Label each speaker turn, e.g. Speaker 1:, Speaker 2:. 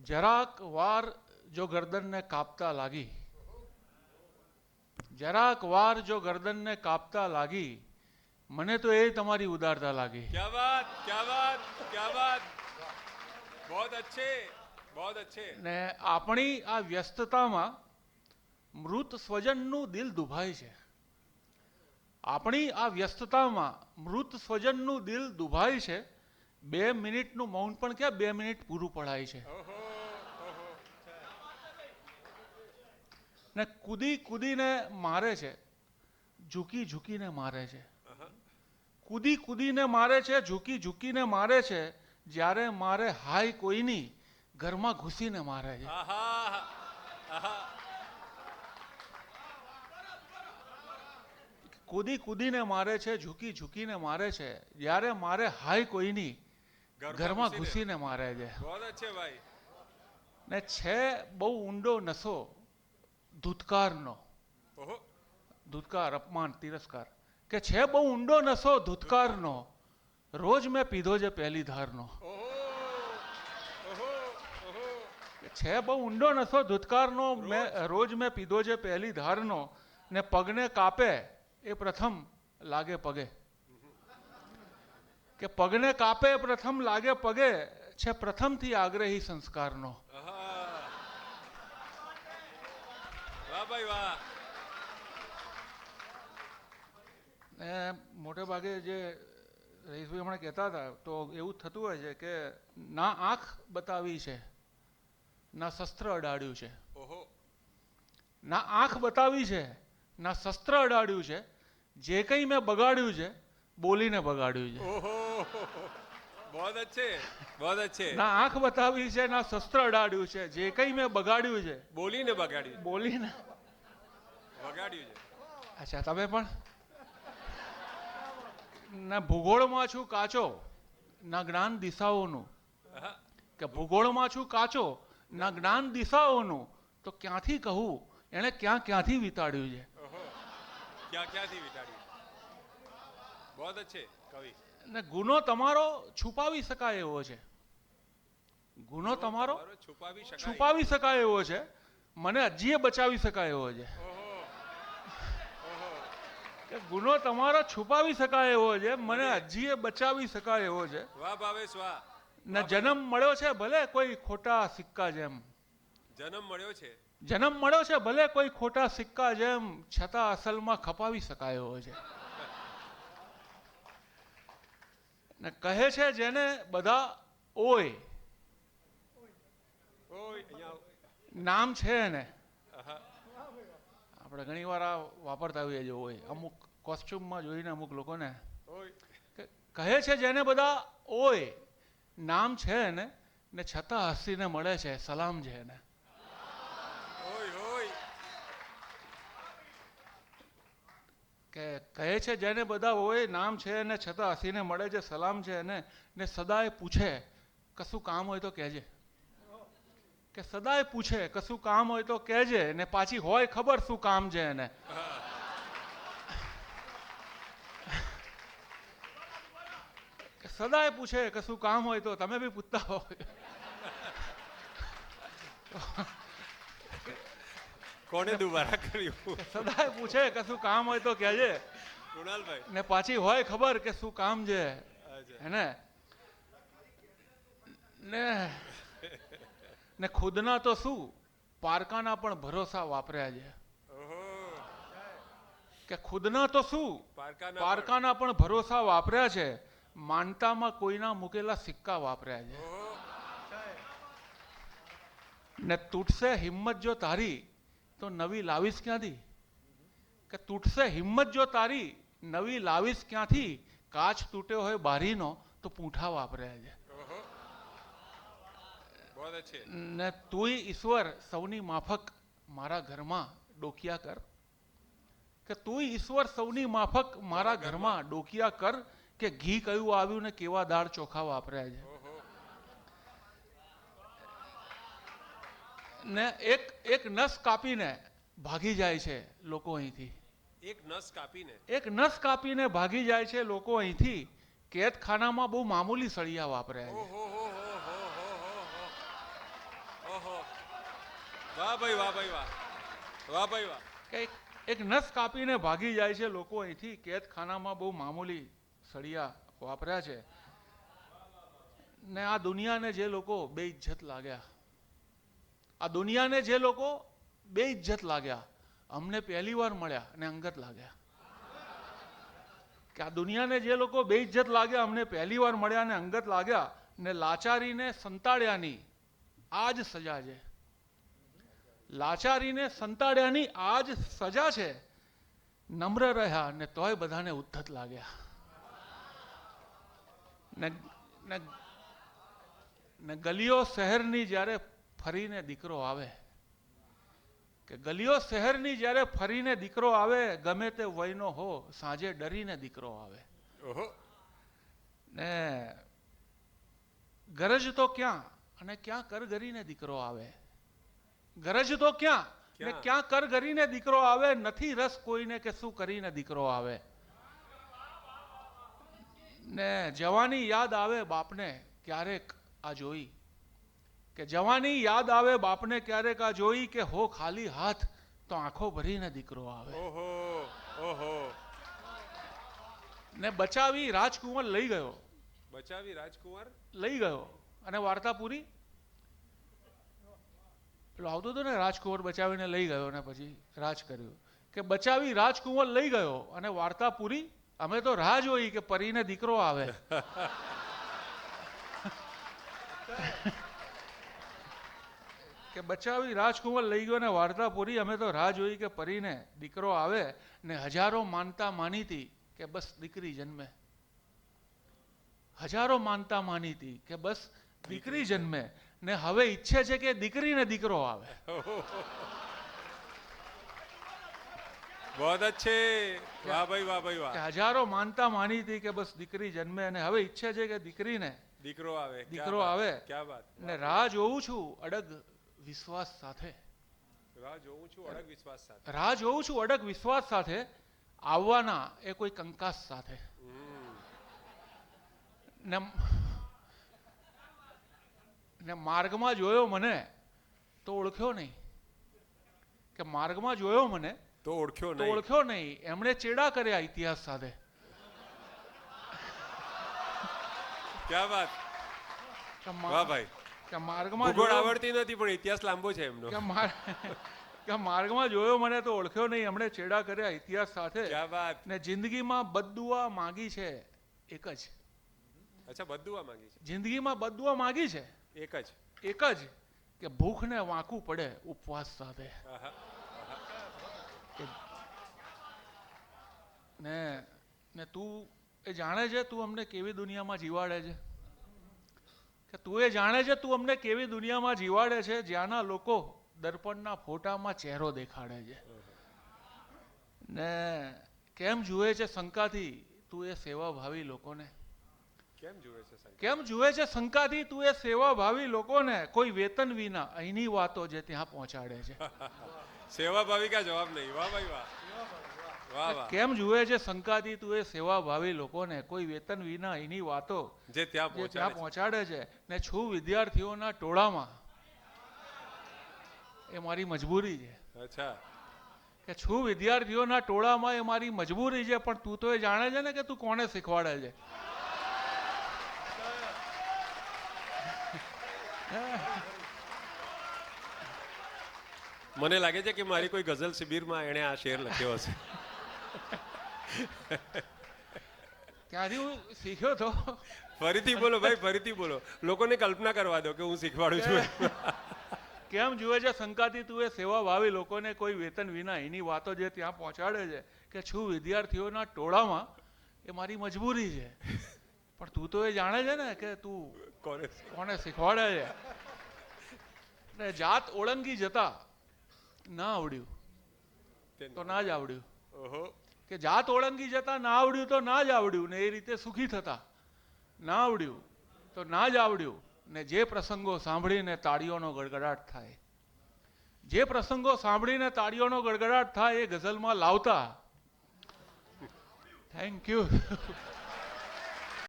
Speaker 1: જરાક વાર જો ગરદનને કાપતા લાગી જરાક વાર જો ગરદનને કાપતા લાગી મને તો એ તમારી ઉદારતા લાગી
Speaker 2: क्या बात क्या बात क्या बात बहुत अच्छे बहुत अच्छे
Speaker 1: ને આપણી આ વ્યસ્તતામાં મૃત સ્વજનનું દિલ દુભાય છે આપણી આ વ્યસ્તતામાં મૃત સ્વજનનું દિલ દુભાય છે બે મિનિટનું મૌન પણ ક્યાં બે મિનિટ પૂરું પડાય છે
Speaker 2: ओहो
Speaker 1: ને કૂદી કૂદીને મારે છે. ઝૂકી ઝૂકીને મારે છે. કૂદી કૂદીને મારે છે ઝૂકી ઝૂકીને મારે છે જ્યારે મારે હાય કોઈની ઘરમાં ઘૂસીને મારે છે. કૂદી કૂદીને મારે છે ઝૂકી ઝૂકીને મારે છે જ્યારે મારે હાય કોઈની ઘરમાં ઘૂસીને. મારે છે. ને છે બહુ ઊંડો નસો ધૂતકારનો. ધૂતકાર અપમાન તિરસ્કાર. કે છે બહુ ઊંડો નશો ધૂતકારનો. રોજ મેં પીધો છે પહેલી ધારનો. છે બહુ ઊંડો નશો ધૂતકારનો મેં રોજ મેં પીધો છે પહેલી ધારનો. ને પગને કાપે એ પ્રથમ લાગે પગે. કે પગને કાપે પ્રથમ લાગે પગે છે પ્રથમથી આગ્રહી સંસ્કારનો.
Speaker 2: વાહ ભાઈ વાહ.
Speaker 1: ને મોટે ભાગે જે રહીશભાઈ હમણાં કહેતા હતા તો એવું થતું હોય છે કે ના આંખ બતાવી છે ના શસ્ત્ર અડાડ્યું છે.
Speaker 2: ઓહો.
Speaker 1: ના આંખ બતાવી છે ના શસ્ત્ર અડાડ્યું છે જે કંઈ મેં બગાડ્યું છે બોલીને બગાડ્યું છે.
Speaker 2: બહોત અચ્છે.
Speaker 1: ના આંખ બતાવી છે ના શસ્ત્ર અડાડ્યું છે જે કંઈ મેં બગાડ્યું છે
Speaker 2: બોલીને બગાડ્યું.
Speaker 1: બોલીને
Speaker 2: વગાડ્યું છે.
Speaker 1: અચ્છા તમે પણ? ના ભૂગોળમાં છું કાચો ના જ્ઞાન દિશાઓનું. કે ભૂગોળમાં છું કાચો ના જ્ઞાન દિશાઓનું. તો ક્યાંથી કહું? એણે ક્યાં ક્યાંથી વિતાડ્યું છે?
Speaker 2: ક્યાં ક્યાંથી વિતાડ્યું? બહુ અચ્છે કવિ.
Speaker 1: ને ગુનો તમારો છુપાવી શકાય એવો છે. ગુનો તમારો
Speaker 2: છુપાવી શકાય.
Speaker 1: એવો છે. મને હજીએ બચાવી શકાય એવો છે. ગુનો તમારો છુપાવી શકાય એવો છે મને હજીએ બચાવી શકાય એવો છે.
Speaker 2: વાહ ભાવેશ વાહ.
Speaker 1: ને જન્મ મળ્યો છે ભલે કોઈ ખોટા સિક્કા જેમ.
Speaker 2: જન્મ મળ્યો છે.
Speaker 1: જન્મ મળ્યો છે ભલે કોઈ ખોટા સિક્કા જેમ છતાં અસલમાં ખપાવી શકાય એવો છે. ને કહે છે જેને બધા ઓય.
Speaker 2: ઓય
Speaker 1: નામ છે એને. આપણે ઘણી વાર આ વાપરતા હોઈએ છીએ ઓય અમુક કોસ્ચ્યુમમાં જોઈને અમુક લોકોને
Speaker 2: ઓય
Speaker 1: કહે છે જેને બધા ઓય નામ છે ને ને છતાં હસીને મળે છે સલામ છે એને. કે કહે છે જેને બધા હોય નામ છે ને છતાં હસીને મળે છે સલામ છે એને ને સદાય પૂછે કશું કામ હોય તો કહેજે. કે સદાય પૂછે કશું કામ હોય તો કહેજે ને પાછી હોય ખબર શું કામ છે એને. કે સદાય પૂછે કશું કામ હોય તો તમે બી પૂછતા હો.
Speaker 2: કોને દુબારા કર્યું?
Speaker 1: સદાય પૂછે કશું કામ હોય તો કહેજે.
Speaker 2: કૃણાલભાઈ.
Speaker 1: ને પાછી હોય ખબર કે શું કામ છે.
Speaker 2: હે
Speaker 1: હેને ને ને ખુદના તો શું? પારકાના પણ ભરોસા વાપર્યા છે. કે ખુદના તો શું?
Speaker 2: પારકાના
Speaker 1: પણ. ભરોસા વાપર્યા છે. માનતામાં કોઈના મૂકેલા સિક્કા વાપર્યા છે. ને તૂટશે હિંમત જો તારી તો નવી લાવીશ ક્યાંથી? કે તૂટશે હિંમત જો તારી નવી લાવીશ ક્યાંથી? કાચ તૂટ્યો હોય બારીનો તો પૂંઠા વાપર્યા છે. ને તુંય ઈશ્વર સૌની માફક મારા ઘરમાં ડોકિયા કર. કે તુંય ઈશ્વર સૌની માફક મારા ઘરમાં ડોકિયા કર કે ઘી કયું આવ્યું ને કેવા દાળ ચોખા વાપર્યા છે. ને એક એક નસ કાપીને ભાગી જાય છે લોકો અહીંથી.
Speaker 2: એક નસ કાપીને.
Speaker 1: એક નસ કાપીને ભાગી જાય છે લોકો અહીંથી. કેદખાનામાં બહુ મામૂલી સળિયા વાપર્યા છે. એક- નસ કાપીને ભાગી જાય છે લોકો અહીંથી. કેદખાનામાં બહુ મામૂલી સળિયા વાપર્યા છે. ને આ દુનિયાને જે લોકો બે ઇજ્જત લાગ્યા. આ દુનિયાને જે લોકો બે ઇજ્જત લાગ્યા, અમને પહેલી વાર મળ્યા અને અંગત લાગ્યા. કે આ દુનિયાને જે લોકો બે ઇજ્જત લાગ્યા, અમને પહેલી વાર મળ્યા અને અંગત લાગ્યા ને લાચારીને સંતાડ્યાની આ જ સજા છે. લાચારીને સંતાડ્યાની આ જ સજા છે. નમ્ર રહ્યા ને તોય બધાને ઉદ્ધત લાગ્યા. ને ગલીઓ શહેરની જ્યારે ફરીને દીકરો આવે કે ગલીઓ શહેરની જ્યારે ફરીને દીકરો આવે ગમે તે વયનો હો સાંજે ડરીને દીકરો આવે.
Speaker 2: ઓહો.
Speaker 1: ને ગરજ તો ક્યાં? અને ક્યાં કર કરીને દીકરો આવે? ગરજ તો ક્યાં? ને
Speaker 2: ક્યાં?
Speaker 1: ક્યાં કર કરીને દીકરો આવે? નથી રસ કોઈને કે શું કરીને દીકરો આવે? ને જવાની યાદ આવે બાપને ક્યારેક આ જોઈ? કે જવાની યાદ આવે બાપને ક્યારેક આ જોઈ કે હો ખાલી હાથ તો આંખો ભરીને દીકરો આવે?
Speaker 2: ઓહો ઓહો.
Speaker 1: ને બચાવી રાજકુંવર લઈ ગયો.
Speaker 2: બચાવી રાજકુંવર?
Speaker 1: લઈ ગયો. અને વાર્તા પૂરી? પેલો આવતો હતો ને રાજકુંવર બચાવીને લઈ ગયો અને પછી રાજ કર્યું. કે બચાવી રાજકુંવર લઈ ગયો અને વાર્તા પૂરી? અમે તો રાહ જોઈ કે પરીને દીકરો આવે. કે બચાવી રાજકુંવર લઈ ગયો ને વાર્તા પૂરી? અમે તો રાહ જોઈ કે પરીને દીકરો આવે ને હજારો માનતા માનીતી કે બસ દીકરી જન્મે. હજારો માનતા માની હતી કે બસ દીકરી જન્મે. ને હવે ઈચ્છે છે કે દીકરીને દીકરો આવે.
Speaker 2: બહુ અચ્છે. વાહ ભાઈ વાહ ભાઈ વાહ.
Speaker 1: હજારો માનતા માની હતી કે બસ દીકરી જન્મે અને હવે ઈચ્છે છે કે દીકરીને
Speaker 2: દીકરો આવે.
Speaker 1: દીકરો આવે.
Speaker 2: ક્યાં વાત
Speaker 1: ને રાહ જોઉં છું અડગ વિશ્વાસ સાથે.
Speaker 2: રાહ જોઉં છું અડગ વિશ્વાસ સાથે.
Speaker 1: રાહ જોઉં છું અડગ વિશ્વાસ સાથે આવવાના એ કોઈ કંકાસ સાથે. ને ને માર્ગમાં જોયો મને તો ઓળખ્યો નહીં. કે માર્ગમાં જોયો મને
Speaker 2: તો ઓળખ્યો નહીં.
Speaker 1: ઓળખ્યો નહીં. એમણે ચેડા કર્યા ઇતિહાસ સાથે.
Speaker 2: ક્યા
Speaker 1: વાત?
Speaker 2: વાહ ભાઈ.
Speaker 1: કે માર્ગમાં
Speaker 2: ભૂગોળ આવડતી નથી પણ ઇતિહાસ લાંબો છે એમનો.
Speaker 1: કે કે માર્ગમાં જોયો મને તો ઓળખ્યો નહીં. એમણે ચેડા કર્યા ઇતિહાસ સાથે.
Speaker 2: ક્યા વાત?
Speaker 1: ને જિંદગીમાં બદુઆ માગી છે એક જ.
Speaker 2: અચ્છા બધું આ માંગી
Speaker 1: જિંદગીમાં બદુઆ માગી છે
Speaker 2: છે? એક જ.
Speaker 1: એક જ? કે ભૂખને વાંકવું પડે ઉપવાસ સાથે. ને ને તું એ જાણે છે તું અમને કેવી દુનિયામાં જીવાડે છે? કે તું એ જાણે છે તું અમને કેવી દુનિયામાં જીવાડે છે? જ્યાંના લોકો દર્પણના ફોટામાં ચહેરો દેખાડે છે. ને કેમ જુએ છે શંકાથી તું એ સેવાભાવી લોકોને?
Speaker 2: કેમ જુએ છે
Speaker 1: શંકાથી? તું એ સેવાભાવી લોકોને કોઈ વેતન વિના અહીંની વાતો જે ત્યાં પહોંચાડે છે.
Speaker 2: સેવા ભાવિકા જવાબ નહીં? વાહ ભાઈ વાહ.
Speaker 1: કેમ જુએ છે શંકાથી? તું એ સેવાભાવી લોકોને કોઈ વેતન વિના અહીંની વાતો
Speaker 2: જે ત્યાં
Speaker 1: ત્યાં
Speaker 2: પહોંચાડે છે
Speaker 1: ને છું વિદ્યાર્થીઓના ટોળામાં. એ મારી મજબૂરી છે.
Speaker 2: અચ્છા.
Speaker 1: કે છું વિદ્યાર્થીઓના ટોળામાં એ મારી મજબૂરી છે પણ તું તો એ જાણે છે ને કે તું કોને શીખવાડે છે?
Speaker 2: મને લાગે છે કે મારી કોઈ ગઝલ શિબિરમાં એણે આ શેર લખ્યો હશે.
Speaker 1: ત્યાંથી હું શીખ્યો તો?
Speaker 2: ફરીથી બોલો ભાઈ ફરીથી બોલો. લોકોને કલ્પના કરવા દો કે હું શીખવાડું છું.
Speaker 1: કેમ જુએ છે શંકાથી તું એ સેવા વાવી લોકોને કોઈ વેતન વિના? એની વાતો જે ત્યાં પહોંચાડે છે કે છું વિદ્યાર્થીઓના ટોળામાં એ મારી મજબૂરી છે. પણ તું તો એ જાણે છે ને કે તું
Speaker 2: કોને
Speaker 1: કોને શીખવાડે છે? ને જાત ઓળંગી જતા ના આવડ્યું. તો ના જ આવડ્યું.
Speaker 2: ઓહો.
Speaker 1: કે જાત ઓળંગી જતા ના આવડ્યું તો ના જ આવડ્યું ને એ રીતે સુખી થતા. ના આવડ્યું તો ના જ આવડ્યું ને જે પ્રસંગો સાંભળીને તાળીઓનો ગડગડાટ થાય. જે પ્રસંગો સાંભળીને તાળીઓનો ગડગડાટ થાય એ ગઝલમાં લાવતા. Thank you